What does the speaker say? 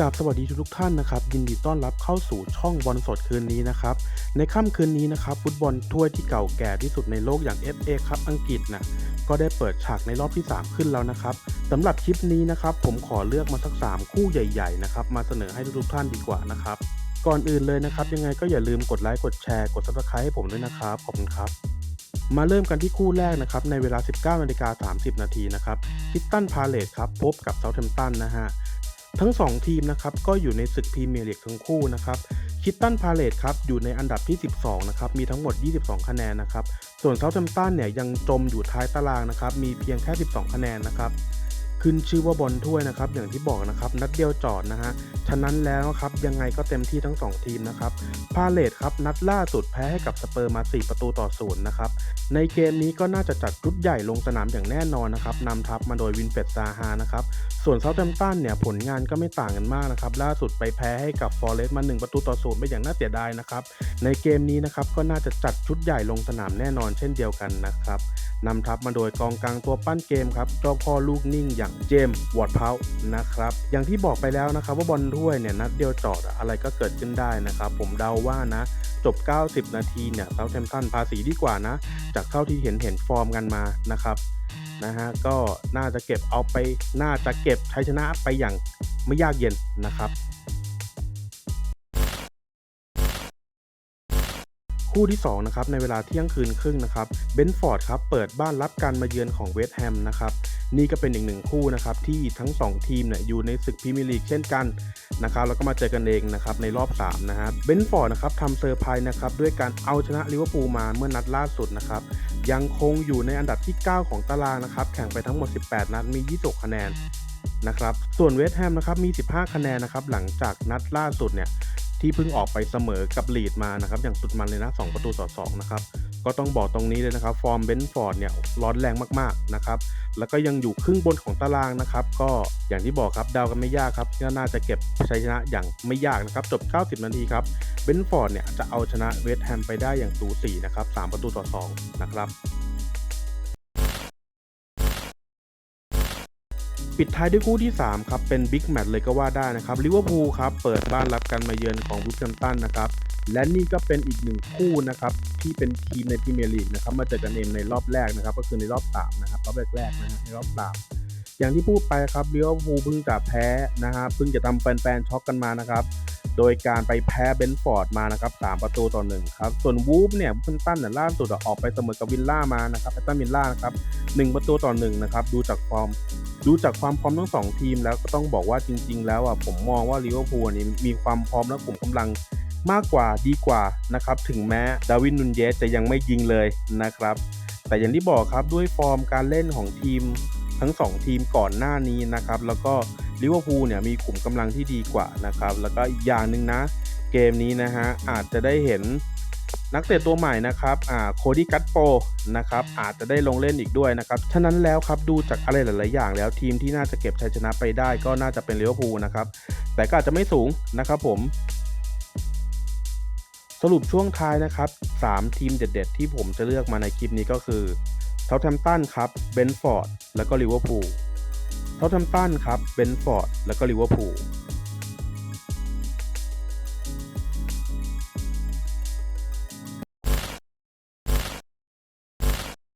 กับสวัสดีทุกท่านนะครับยินดีต้อนรับเข้าสู่ช่องบอลสดคืนนี้นะครับในค่ำคืนนี้นะครับฟุตบอลถ้วยที่เก่าแก่ที่สุดในโลกอย่าง FA ครับอังกฤษนะก็ได้เปิดฉากในรอบที่ 3 ขึ้นแล้วนะครับสำหรับคลิปนี้นะครับผมขอเลือกมาสัก 3 คู่ใหญ่ๆนะครับมาเสนอให้ทุกท่านดีกว่านะครับก่อนอื่นเลยนะครับยังไงก็อย่าลืมกดไลค์กดแชร์กด subscribe ให้ผมด้วยนะครับขอบคุณครับมาเริ่มกันที่คู่แรกนะครับในเวลา 19นาฬิกา30 นาทีนะครับคิตตันพาเลตครับพบกับเซาท์แฮมป์ตันนะฮะ ทั้ง 2 ทีมนะครับก็อยู่ในศึกพรีเมียร์ลีกทั้งคู่นะครับคิตตันพาเลตครับอยู่ในอันดับที่ 12 นะครับ มีทั้งหมด 22 คะแนนนะครับ ส่วนเซาท์แฮมป์ตันเนี่ยยังจมอยู่ท้ายตารางนะครับ มีเพียงแค่ 12 คะแนนนะครับ ขึ้นชื่อว่าบอลถ้วยนะครับ อย่างที่บอกนะครับ นัดเดียวจอดนะฮะ ฉะนั้นแล้วครับยังไงก็เต็มที่ทั้ง 2 ทีมนะครับ พาเลตครับนัดล่าสุดแพ้ให้กับสเปอร์มา 4 ประตูต่อศูนย์นะครับ ในเกมนี้ก็น่าจะจัดชุดใหญ่ลงสนามอย่างแน่นอนนะครับนำทัพมาโดยวินเฟดซาฮานะครับ ส่วนเซาท์แฮมป์ตันเนี่ยผลงานก็ไม่ต่างกันมากนะครับ ล่าสุดไปแพ้ให้กับฟอร์เรสต์มา 1 ประตูต่อศูนย์ไปอย่างน่าเสียดายนะครับ ในเกมนี้นะครับก็น่าจะจัดชุดใหญ่ลงสนามแน่นอนเช่นเดียวกันนะครับ นำทัพมาโดยกองกลางตัวปั้นเกมครับเจ้าพ่อลูกนิ่งอย่างเจมส์วอร์ดเพานะครับอย่างที่บอกไปแล้วนะครับว่าบอลถ้วยเนี่ยนัดเดียวจอดอะอะไรก็เกิดขึ้นได้นะครับผมเดาว่านะจบ 90 นาทีเนี่ยเซาท์แฮมป์ตันภาษีดีกว่านะ จากเท่าที่เห็นเห็นฟอร์มกันมานะครับนะฮะก็น่าจะเก็บเอาไปน่าจะเก็บชัยชนะไปอย่างไม่ยากเย็นนะครับ คู่ที่2นะครับในเวลาเที่ยงคืนครึ่งนะครับเบนฟอร์ดครับเปิดบ้านรับการมาเยือนของเวสต์แฮมนะครับนี่ก็เป็นอีกหนึ่งคู่นะครับที่ทั้ง 2 ทีมเนี่ยอยู่ในศึกพรีเมียร์ลีกเช่นกันนะครับแล้วก็มาเจอกันเองนะครับในรอบ3นะฮะเบนฟอร์ดนะครับทำเซอร์ไพรส์นะครับด้วยการเอาชนะลิเวอร์พูลมาเมื่อนัดล่าสุดนะครับยังคงอยู่ในอันดับที่ 9 ของตารางนะครับแข่งไปทั้งหมด 18 นัดมี 26 คะแนนนะครับส่วนเวสต์แฮมนะครับมี 15 คะแนนนะครับหลังจากนัดล่าสุดเนี่ย ที่เพิ่งออกไปเสมอกับลีดมานะครับอย่างสุดมันเลยนะ 2 ประตูต่อ2นะครับก็ต้องบอกตรงนี้เลยนะครับ ฟอร์มเบนฟอร์ดเนี่ยร้อนแรงมากๆนะครับแล้วก็ยังอยู่ครึ่งบนของตารางนะครับ ก็อย่างที่บอกครับเดากันไม่ยากครับก็น่าจะเก็บชัยชนะอย่างไม่ยากนะครับ จบ 90 นาทีครับเบนฟอร์ดเนี่ยจะเอาชนะเวสต์แฮมไปได้อย่างสูสีนะครับ3ประตูต่อ2นะครับ ปิดท้ายด้วยคู่ที่ 3 ครับ เป็นบิ๊กแมตช์เลยก็ว่าได้นะครับลิเวอร์พูลครับ เปิดบ้านรับการมาเยือนของวูฟแฮมตันนะครับ และนี่ก็เป็นอีกหนึ่งคู่นะครับ ที่เป็นทีมในพรีเมียร์ลีกนะครับ มาเจอกันเองในรอบแรกนะครับ ก็คือในรอบ3นะครับรอบแรกๆนะฮะในรอบ3อย่างที่พูดไปครับลิเวอร์พูลเพิ่งจะแพ้นะฮะเพิ่งจะทำแฟนๆช็อกกันมานะครับ โดยการไปแพ้เบนฟอร์ดมานะครับ3ประตูต่อหนึ่งครับ ส่วนวูฟเนี่ยวูฟแฮมป์ตันเนี่ยล่าสุดออกไปเสมอกับวิลล่ามานะครับแอตตันวิลล่านะครับ1ประตูต่อหนึ่งนะครับ ดูจากฟอร์ม ดูจากความพร้อมทั้งสองทีมแล้วก็ต้องบอกว่าจริง ๆ แล้วอะผมมองว่าลิเวอร์พูลนี่มีความพร้อมและกลุ่มกำลังมากกว่าดีกว่านะครับถึงแม้ดาวินนุนเยสจะยังไม่ยิงเลยนะครับ แต่อย่างที่บอกครับด้วยฟอร์มการเล่นของทีมทั้ง 2 ทีมก่อนหน้านี้นะครับ แล้วก็ ลิเวอร์พูลเนี่ยมีกลุ่มกำลังที่ดีกว่านะครับ แล้วก็อีกอย่างหนึ่งนะ เกมนี้นะฮะอาจจะได้เห็นนักเตะตัวใหม่นะครับอ่าโคดี้กัตโปนะครับอาจจะได้ลงเล่นอีกด้วยนะครับ ฉะนั้นแล้วครับดูจากอะไรหลาย ๆ อย่าง แล้วทีมที่น่าจะเก็บชัยชนะไปได้ก็น่าจะเป็นลิเวอร์พูลนะครับ แต่ก็อาจจะไม่สูงนะครับผม สรุปช่วงท้ายนะครับ 3 ทีมเด็ด ๆ ที่ผมจะเลือกมาในคลิปนี้ก็คือเซาท์แฮมป์ตันครับ เบนฟอร์ด แล้วก็ลิเวอร์พูล เซาท์แฮมป์ตันครับเบนฟอร์ด แล้วก็ลิเวอร์พูล